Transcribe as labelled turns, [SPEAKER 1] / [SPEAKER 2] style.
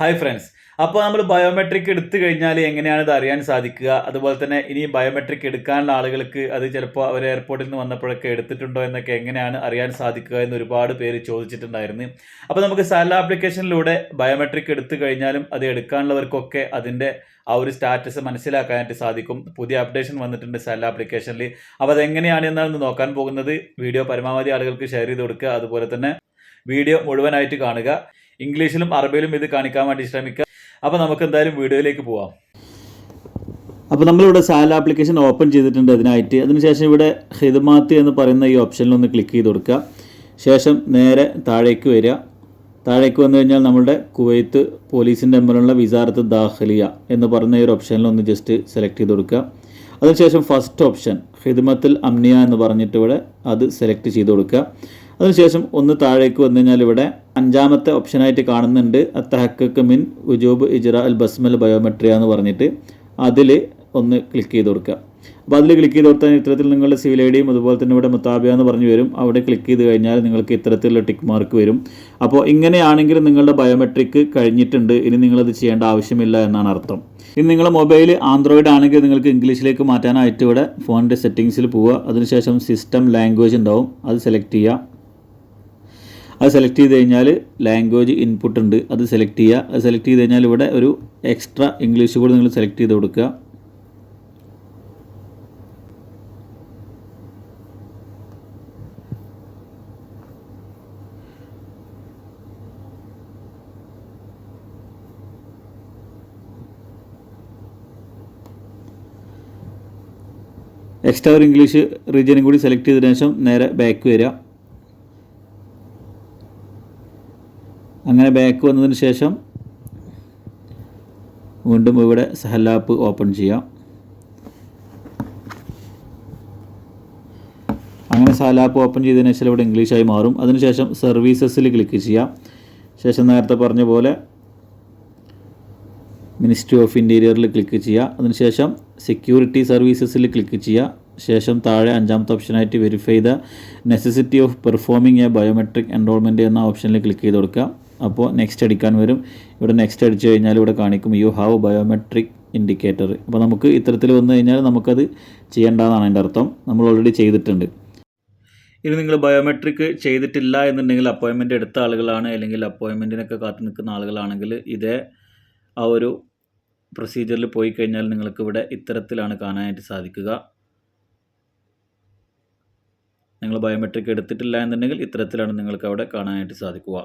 [SPEAKER 1] Hi friends അപ്പോൾ നമ്മൾ biometric എടുത്തു കഴിഞ്ഞാൽ എങ്ങനെയാണ് ഇത് അറിയാൻ സാധിക്കുക? അതുപോലെ തന്നെ ഇനി ബയോമെട്രിക് എടുക്കാനുള്ള ആളുകൾക്ക് അത് ചിലപ്പോൾ അവർ എയർപോർട്ടിൽ നിന്ന് വന്നപ്പോഴൊക്കെ എടുത്തിട്ടുണ്ടോ എന്നൊക്കെ എങ്ങനെയാണ് അറിയാൻ സാധിക്കുക എന്ന് ഒരുപാട് പേര് ചോദിച്ചിട്ടുണ്ടായിരുന്നു. അപ്പോൾ നമുക്ക് സാല ആപ്ലിക്കേഷനിലൂടെ ബയോമെട്രിക് എടുത്തു കഴിഞ്ഞാലും അത് എടുക്കാനുള്ളവർക്കൊക്കെ അതിന്റെ ആ ഒരു സ്റ്റാറ്റസ് മനസ്സിലാക്കാനായിട്ട് സാധിക്കും. പുതിയ അപ്ഡേഷൻ വന്നിട്ടുണ്ട് സാല ആപ്ലിക്കേഷനിൽ അപ്പോൾ അതെങ്ങനെയാണ് എന്നാണ് നോക്കാൻ പോകുന്നത്. വീഡിയോ പരമാവധി ആളുകൾക്ക് ഷെയർ ചെയ്ത് കൊടുക്കുക. അതുപോലെ തന്നെ വീഡിയോ മുഴുവനായിട്ട് കാണുക. ഇംഗ്ലീഷിലും അറബിയിലും ഇത് കാണിക്കാൻ വേണ്ടി ശ്രമിക്കുക അപ്പോൾ നമുക്ക് എന്തായാലും വീഡിയോയിലേക്ക് പോവാം. അപ്പോൾ നമ്മളിവിടെ സാല ആപ്ലിക്കേഷൻ ഓപ്പൺ ചെയ്തിട്ടുണ്ട് അതിനായിട്ട്. അതിനുശേഷം ഇവിടെ ഹിദ്മാത്ത് എന്ന് പറയുന്ന ഈ ഓപ്ഷനിൽ ഒന്ന് ക്ലിക്ക് ചെയ്ത് കൊടുക്കുക. ശേഷം നേരെ താഴേക്ക് വരിക. താഴേക്ക് വന്നു കഴിഞ്ഞാൽ നമ്മുടെ കുവൈത്ത് പോലീസിന്റെ മുമ്പിലുള്ള വിസാരത്ത് ദാഖലിയ എന്ന് പറയുന്ന ഈ ഒരു ഓപ്ഷനിൽ ഒന്ന് ജസ്റ്റ് സെലക്ട് ചെയ്ത് കൊടുക്കുക. അതിനുശേഷം ഫസ്റ്റ് ഓപ്ഷൻ ഹിദ്മത്തിൽ അമ്നിയ എന്ന് പറഞ്ഞിട്ട് ഇവിടെ അത് സെലക്ട് ചെയ്ത് കൊടുക്കുക. അതിനുശേഷം ഒന്ന് താഴേക്ക് വന്നു കഴിഞ്ഞാൽ ഇവിടെ അഞ്ചാമത്തെ ഓപ്ഷനായിട്ട് കാണുന്നുണ്ട് അത്തഹക്കക്ക് മിൻ ഉജൂബ് ഇജ്ര അൽ ബസ്മൽ ബയോമെട്രിയ എന്ന് പറഞ്ഞിട്ട്. അതിൽ ഒന്ന് ക്ലിക്ക് ചെയ്ത് കൊടുക്കുക. അപ്പോൾ അതിൽ ക്ലിക്ക് ചെയ്ത് കൊടുത്താൽ ഇത്തരത്തിൽ നിങ്ങളുടെ സിവിൽ ഐ ഡിയും അതുപോലെ തന്നെ ഇവിടെ മുത്താബിയ എന്ന് പറഞ്ഞു വരും. അവിടെ ക്ലിക്ക് ചെയ്ത് കഴിഞ്ഞാൽ നിങ്ങൾക്ക് ഇത്തരത്തിലുള്ള ടിക്ക് മാർക്ക് വരും. അപ്പോൾ ഇങ്ങനെയാണെങ്കിൽ നിങ്ങളുടെ ബയോമെട്രിക് കഴിഞ്ഞിട്ടുണ്ട്. ഇനി നിങ്ങളത് ചെയ്യേണ്ട ആവശ്യമില്ല എന്നാണ് അർത്ഥം. ഇനി നിങ്ങളുടെ മൊബൈൽ ആൻഡ്രോയിഡ് ആണെങ്കിൽ നിങ്ങൾക്ക് ഇംഗ്ലീഷിലേക്ക് മാറ്റാനായിട്ട് ഇവിടെ ഫോണിന്റെ സെറ്റിങ്സിൽ പോവുക. അതിനുശേഷം സിസ്റ്റം ലാംഗ്വേജ് ഉണ്ടാവും. അത് സെലക്ട് ചെയ്യുക. അത് സെലക്ട് ചെയ്ത് കഴിഞ്ഞാൽ ലാംഗ്വേജ് ഇൻപുട്ട് ഉണ്ട്. അത് സെലക്ട് ചെയ്യുക അത് സെലക്ട് ചെയ്ത് കഴിഞ്ഞാൽ ഇവിടെ ഒരു എക്സ്ട്രാ ഇംഗ്ലീഷ് കൂടി നിങ്ങൾ സെലക്ട് ചെയ്ത് കൊടുക്കുക. എക്സ്ട്രാ ഒരു ഇംഗ്ലീഷ് റീജിയനും കൂടി സെലക്ട് ചെയ്തതിനു ശേഷം നേരെ ബാക്ക് വരിക. അങ്ങനെ ബാക്ക് വന്നതിന് ശേഷം വീണ്ടും ഇവിടെ സഹലാപ്പ് ഓപ്പൺ ചെയ്യാം. അങ്ങനെ സഹലാപ്പ് ഓപ്പൺ ചെയ്തതിന് ശേഷം ഇവിടെ ഇംഗ്ലീഷായി മാറും. അതിനുശേഷം സർവീസസിൽ ക്ലിക്ക് ചെയ്യാം. ശേഷം നേരത്തെ പറഞ്ഞ പോലെ മിനിസ്ട്രി ഓഫ് ഇന്റീരിയറിൽ ക്ലിക്ക് ചെയ്യുക അതിനുശേഷം സെക്യൂരിറ്റി സർവീസസിൽ ക്ലിക്ക് ചെയ്യുക ശേഷം താഴെ അഞ്ചാമത്തെ ഓപ്ഷനായിട്ട് verify the necessity of performing a biometric enrolment എന്ന ഓപ്ഷനിൽ ക്ലിക്ക് ചെയ്ത് കൊടുക്കുക അപ്പോൾ നെക്സ്റ്റ് അടിക്കാൻ വരും. ഇവിടെ നെക്സ്റ്റ് അടിച്ചു കഴിഞ്ഞാൽ ഇവിടെ കാണിക്കും യു ഹാവ് ബയോമെട്രിക് ഇൻഡിക്കേറ്റർ അപ്പോൾ നമുക്ക് ഇത്തരത്തിൽ വന്നു കഴിഞ്ഞാൽ നമുക്കത് ചെയ്യേണ്ടതാണ് അതിന്റെ അർത്ഥം. നമ്മൾ ഓൾറെഡി ചെയ്തിട്ടുണ്ട്. ഇനി നിങ്ങൾ ബയോമെട്രിക് ചെയ്തിട്ടില്ല എന്നുണ്ടെങ്കിൽ അപ്പോയിൻമെന്റ് എടുത്ത ആളുകളാണ് അല്ലെങ്കിൽ അപ്പോയിൻമെന്റിനൊക്കെ കാത്തു നിൽക്കുന്ന ആളുകളാണെങ്കിൽ ഇതേ ആ ഒരു പ്രൊസീജിയറിൽ പോയി കഴിഞ്ഞാൽ നിങ്ങൾക്ക് ഇവിടെ ഇത്തരത്തിലാണ് കാണാനായിട്ട് സാധിക്കുക. നിങ്ങൾ ബയോമെട്രിക് എടുത്തിട്ടില്ല എന്നുണ്ടെങ്കിൽ ഇത്തരത്തിലാണ് നിങ്ങൾക്ക് അവിടെ കാണാനായിട്ട് സാധിക്കുക.